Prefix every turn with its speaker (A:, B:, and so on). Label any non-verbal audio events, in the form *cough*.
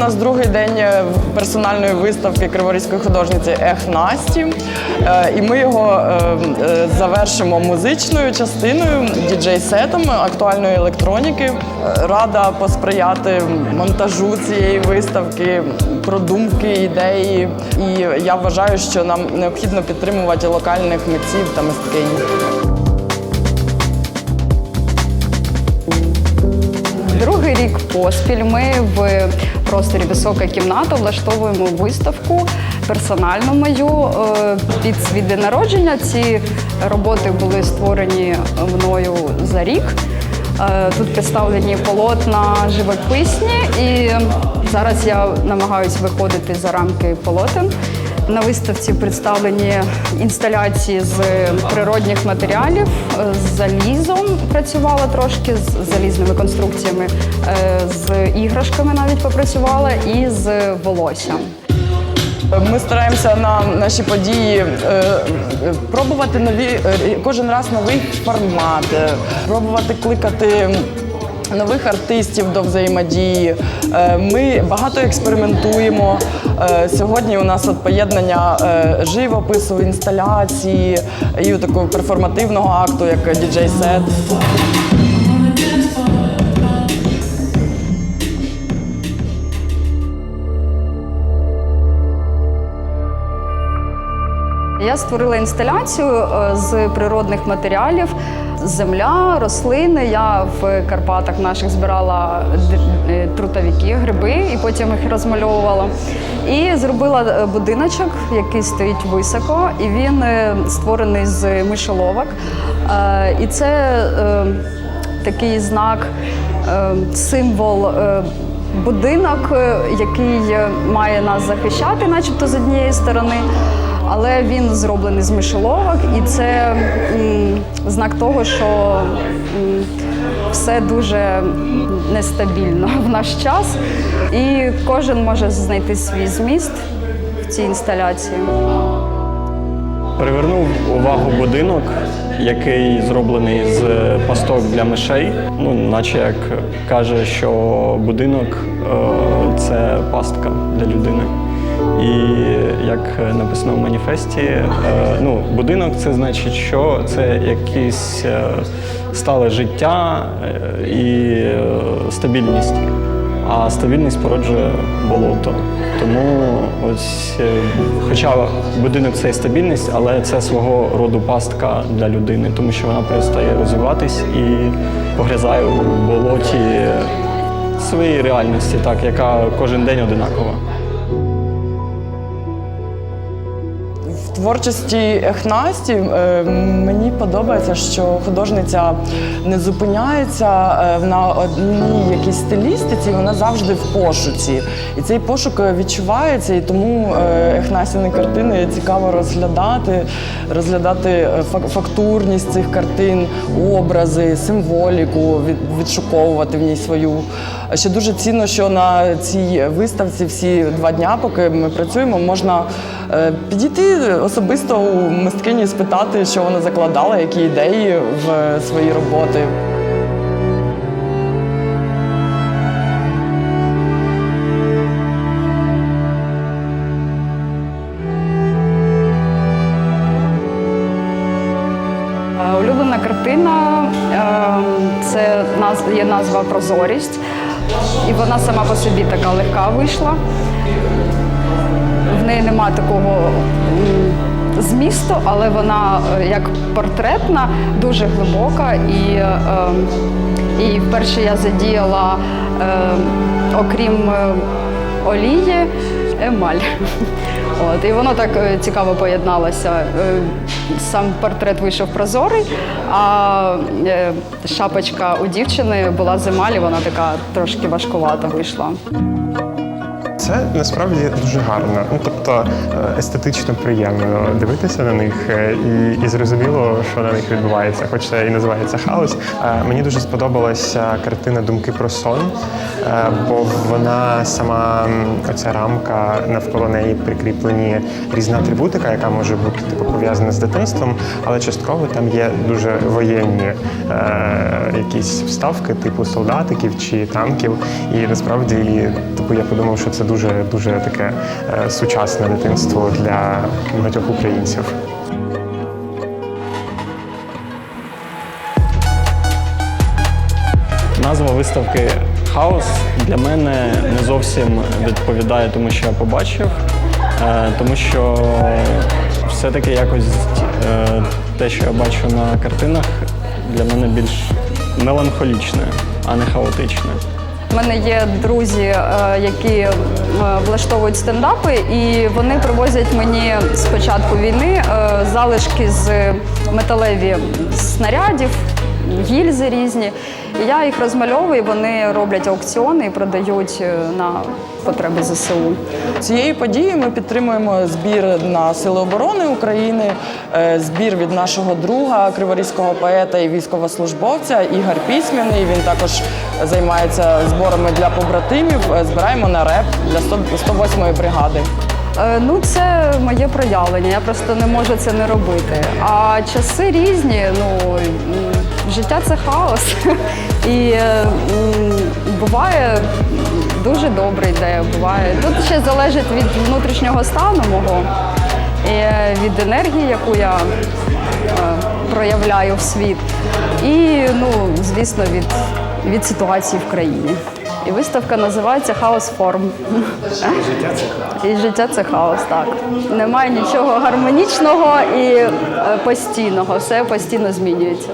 A: нас другий день е, персональної виставки криворізької художниці Ех Насті. Е, І ми його е, завершимо музичною частиною, діджей-сетом актуальної електроніки. Рада посприяти монтажу цієї виставки, продумки, ідеї. І я вважаю, що нам необхідно підтримувати локальних митців та мисткинь.
B: Другий рік поспіль ми в просторі висока кімната влаштовуємо виставку персональну мою е, під свій день народження. Ці роботи були створені мною за рік. Е, Тут представлені полотна живописні, і зараз я намагаюся виходити за рамки полотен. На виставці представлені інсталяції з природних матеріалів, з залізом працювала трошки, з залізними конструкціями, е, з іграшками навіть попрацювала і з волоссям.
A: Ми стараємося на наші події е, пробувати нові е, кожен раз новий формат, пробувати кликати. Нових артистів до взаємодії. Е, Ми багато експериментуємо. Е, Сьогодні у нас от поєднання е, живопису, інсталяції і такого перформативного акту, як діджей-сет.
B: Я створила інсталяцію е, з природних матеріалів. Земля, рослини. Я в Карпатах наших збирала е, трутовики, гриби, і потім їх розмальовувала. І зробила е, будиночок, який стоїть високо, і він е, створений з мишоловок. Е, І це е, такий знак, е, символ. е, Будинок, е, який е, має нас захищати, начебто з однієї сторони, але він зроблений з мишеловок, і це знак того, що все дуже нестабільно в наш час, і кожен може знайти свій зміст в цій інсталяції.
C: Привернув увагу будинок, який зроблений з пасток для мишей. Ну, наче як каже, що будинок е, це пастка для людини. І як написано в маніфесті, е, ну, будинок це значить, що це якесь е, стале життя е, і стабільність. А стабільність породжує болото. Тому ось, хоча будинок це і стабільність, але це свого роду пастка для людини, тому що вона перестає розвиватись і погрязає у болоті своєї реальності, так, яка кожен день одинакова.
A: Творчості Ехнасті е, мені подобається, що художниця не зупиняється е, на одній якійсь стилістиці, вона завжди в пошуці. І цей пошук е, відчувається, і тому Ехнастіни картини цікаво розглядати, розглядати фактурність цих картин, образи, символіку, відшуковувати в ній свою. Ще дуже цінно, що на цій виставці всі два дня, поки ми працюємо, можна підійти особисто у мисткині, спитати, що вона закладала, які ідеї в свої роботи.
B: Е, Улюблена картина е, це є назва Прозорість, і вона сама по собі така легка вийшла. В неї нема такого змісту, але вона е, як портретна, дуже глибока. І, е, і вперше я задіяла, е, окрім е, олії, емаль. *laughs* От, і воно так е, цікаво поєдналося. Сам портрет вийшов прозорий, а шапочка у дівчини була з емалі, вона така трошки важкувата вийшла.
D: Це насправді дуже гарно. Ну тобто е, естетично приємно дивитися на них е, і, і зрозуміло, що на них відбувається, хоч це і називається хаос. Е, Мені дуже сподобалася картина Думки про сон, бо вона сама оця рамка навколо неї прикріплені різна атрибутика, яка може бути типу пов'язана з дитинством, але частково там є дуже воєнні якісь вставки, типу солдатиків чи танків. І насправді, типу, я подумав, що це дуже дуже таке е, сучасне дитинство для багатьох українців.
C: Назва виставки Хаос для мене не зовсім відповідає тому, що я побачив, Е, тому що все-таки якось е, те, що я бачу на картинах, для мене більш меланхолічне, а не хаотичне.
B: У мене є друзі, е, які е, влаштовують стендапи, і вони привозять мені з початку війни е, залишки з металеві снарядів, гільзи різні. І я їх розмальовую, вони роблять аукціони і продають е, на потреби ЗСУ.
A: Цією подією ми підтримуємо збір на Сили оборони України, е, збір від нашого друга, криворізького поета і військовослужбовця Ігор Письменний. Він також займається зборами для побратимів. Е, Збираємо на реп для 108-ї бригади.
B: Ну, це моє проявлення. Я просто не можу це не робити. А часи різні. Ну життя це хаос. *laughs* І е, буває дуже добре йде. Буває. Тут ще залежить від внутрішнього стану мого і е, від енергії, яку я е, проявляю в світ. І, ну, звісно, від, від ситуації в країні. І виставка називається Хаос форм. І життя це хаос, так. Немає нічого гармонічного і постійного, все постійно змінюється.